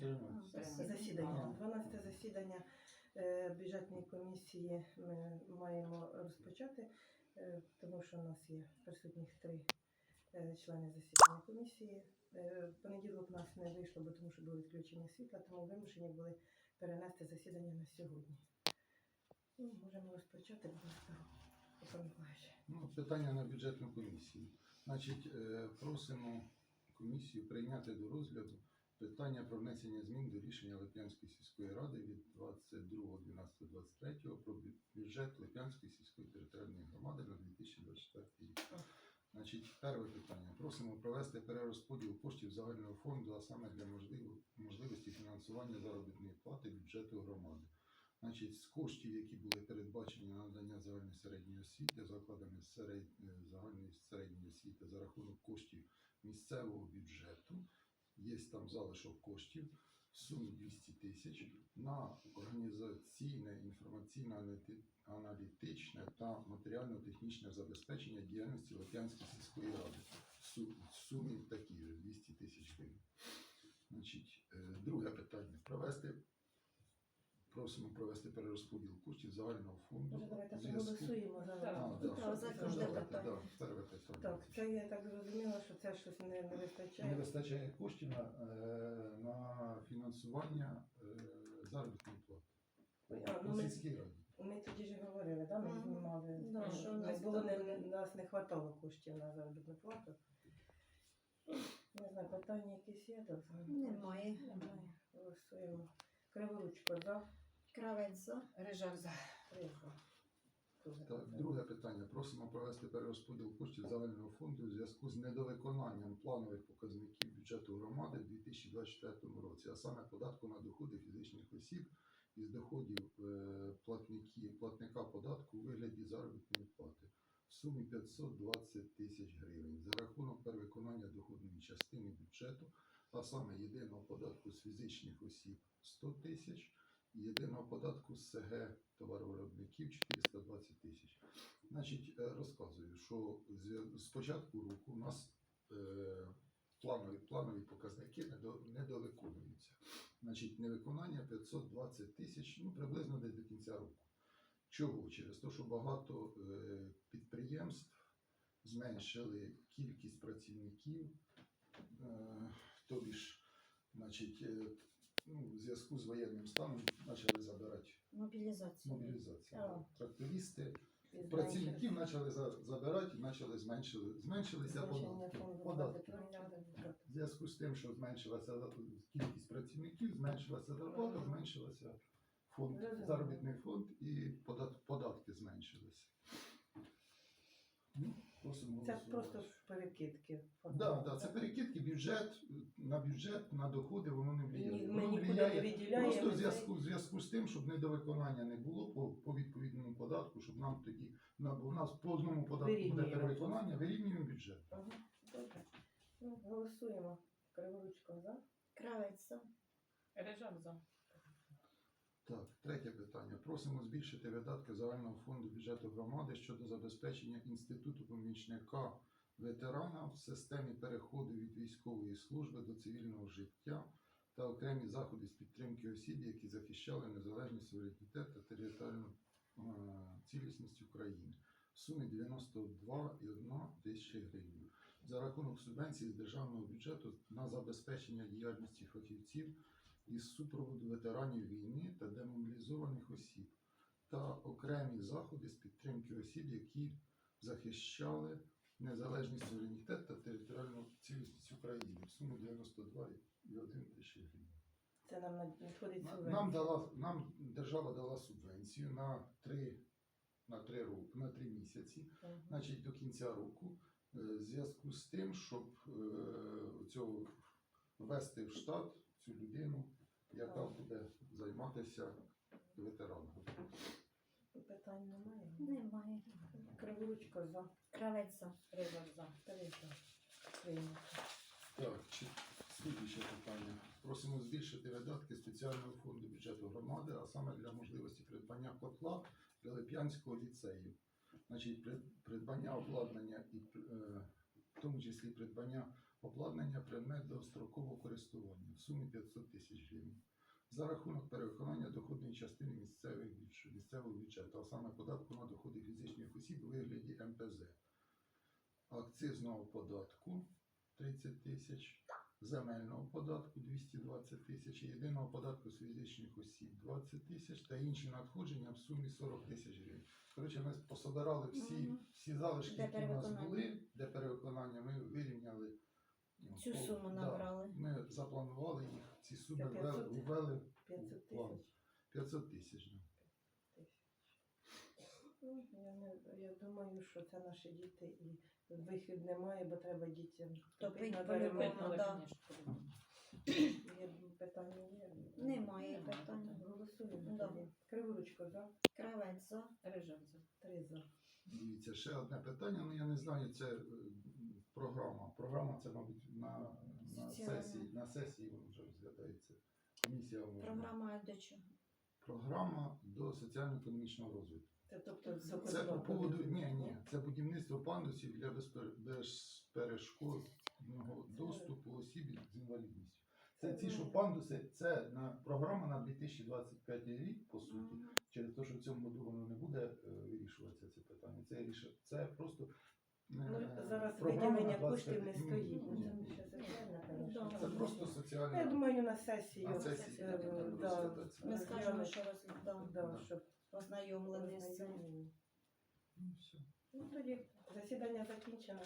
сьогодні? Засідання. 12 засідання е, бюджетної комісії ми маємо розпочати, е, тому що у нас є присутніх три е, члени засідання комісії. В понеділок нас не вийшло, бо тому що було відключення світла, тому вимушені були перенести засідання на сьогодні. Ну, можемо розпочати, будь ласка. Ну, питання на бюджетну комісію. Значить, просимо комісію прийняти до розгляду питання про внесення змін до рішення Лип'янської сільської ради від 22.12.23 про бюджет Лип'янської сільської територіальної громади на 2024 рік. Значить, перше питання. Просимо провести перерозподіл коштів загального фонду, а саме для можливості фінансування заробітної плати бюджету громади. Значить, з коштів, які були передбачені на надання загальної середньої освіти, закладами серед... загальної середньої освіти за рахунок коштів місцевого бюджету, є там залишок коштів в сумі 200 тисяч на організаційне, інформаційно-аналітичне та матеріально-технічне забезпечення діяльності Латянської сільської ради. В сумі такі ж 200 тисяч гривень. Е, друге питання. Провести Просимо провести перерозподіл коштів загального фонду. Може, давайте зв'язку- проголосуємо за А, да, Так, давайте, да, це я так зрозуміла, що це щось не, не Не вистачає. вистачає коштів на, е, на фінансування е, заробітної плати. А, ну, У ми- сільській раді. Ми тоді ж говорили, да? ми Мгм. знімали, Да, що що не нас було, там не, буде. нас не хватало коштів на заробітну плату. Не знаю, питання якісь є, так? Немає. Немає. Голосуємо. Криворучко за. Кравець за. Рижак за. Друге Так, питання. друге питання. Просимо провести перерозподіл коштів загального фонду у зв'язку з недовиконанням планових показників бюджету громади в 2024 році, а саме податку на доходи фізичних осіб із доходів е, платників, платника податку у вигляді заробітної плати в сумі 520 тисяч гривень за рахунок перевиконання доходної частини бюджету, а саме єдиного податку з фізичних осіб 100 тисяч єдиного податку з СГ товаровиробників 420 тисяч. Значить, е, розказую, що з- початку року у нас е, планові, планові показники недо- недовиконуються. Значить, невиконання 520 тисяч, ну приблизно десь до кінця року. Чого? Через те, що багато е, підприємств зменшили кількість працівників, тобі ж, значить, ну, в зв'язку з воєнним станом почали забирати Мобілізація. мобілізацію. А. Трактористи, працівників почали за- забирати і почали зменшили, зменшилися податки. податки. В зв'язку з тим, що зменшилася за- кількість працівників, зменшилася зарплата, зменшилася фонд, заробітний фонд і подат, податки зменшилися. Ну, просимо Це голосувати. просто перекидки. Да, да, це перекидки, бюджет на бюджет, на доходи воно не Ні. Ми Воно нікуди не. Просто в зв'язку, в зв'язку з тим, щоб недовиконання не було по, по відповідному податку, щоб нам тоді на, бо у нас по одному податку буде перевиконання, вирівнюємо бюджет. Ага, добре. Ну, голосуємо. Криворучко за. Кравець за. За. Так, третє питання. Просимо збільшити видатки загального фонду бюджету громади щодо забезпечення інституту помічника ветерана в системі переходу від військової служби до цивільного життя та окремі заходи з підтримки осіб, які захищали незалежність суверенітет та територіальну е, цілісність України. В сумі 92,1 тисячі гривень. За рахунок субвенції з державного бюджету на забезпечення діяльності фахівців із супроводу ветеранів війни та демобілізованих осіб. Та окремі заходи з підтримки осіб, які захищали незалежність суверенітет та територіальну цілісність України в сумі 92,1 тисячі гривень. Це нам надходить субвенція. Нам дала нам держава дала субвенцію на три на три роки, на три місяці, Мгм. значить до кінця року, е, в зв'язку з тим, щоб е, цього ввести в штат цю людину, яка буде займатися ветеранами. Питань немає. Немає. Криворучко за. Кравець за. Рижак за. Третє. Прийнято. Так, чи слідуюче питання. Просимо збільшити видатки спеціального фонду бюджету громади, а саме для можливості придбання котла для Лип'янського ліцею. Значить, при- придбання обладнання і е, в тому числі придбання обладнання предмет довгострокового користування в сумі 500 тисяч гривень за рахунок перевиконання доходної частини місцевих місцевого бюджету, а саме податку на доходи фізичних осіб у вигляді МПЗ, акцизного податку 30 тисяч, земельного податку 220 тисяч, єдиного податку з фізичних осіб 20 тисяч та інші надходження в сумі 40 тисяч гривень. Коротше, ми пособирали всі, всі залишки, які у нас були, де перевиконання, Цю суму да, набрали. Ми запланували їх, ці суми Це ввели, 500? ввели 500 план. тисяч. 500 тисяч. да. Ну, Я, не, я думаю, що це наші діти і вихід немає, бо треба дітям Топить на по-любому, перемогу. да. Є питання є? Немає питань. Голосуємо Да. тоді. Криворучко за. Кравець за. Три за. Дивіться, ще одне питання, ну я не знаю, це е, програма. Програма це, мабуть, на, на Соціальна. сесії, на сесії воно вже розглядається. Комісія. Програма до чого? Програма до соціально-економічного розвитку. Це тобто Це по поводу, ні, ні, це будівництво пандусів для безпер- безперешкодного доступу осіб з інвалідністю. Це ці, що пандуси, це на програма на 2025 рік, по суті. Через те, що в цьому году воно не буде е, вирішуватися це питання. Це ріше, це просто е, Ну, зараз виділення коштів не стоїть. Ні, Ну, ні, Це просто Ну, Я думаю, на сесію. На сесії. Ми скажемо, що розглядав. да, щоб Ознайомлені з цим. Ну. Ну, тоді засідання закінчено.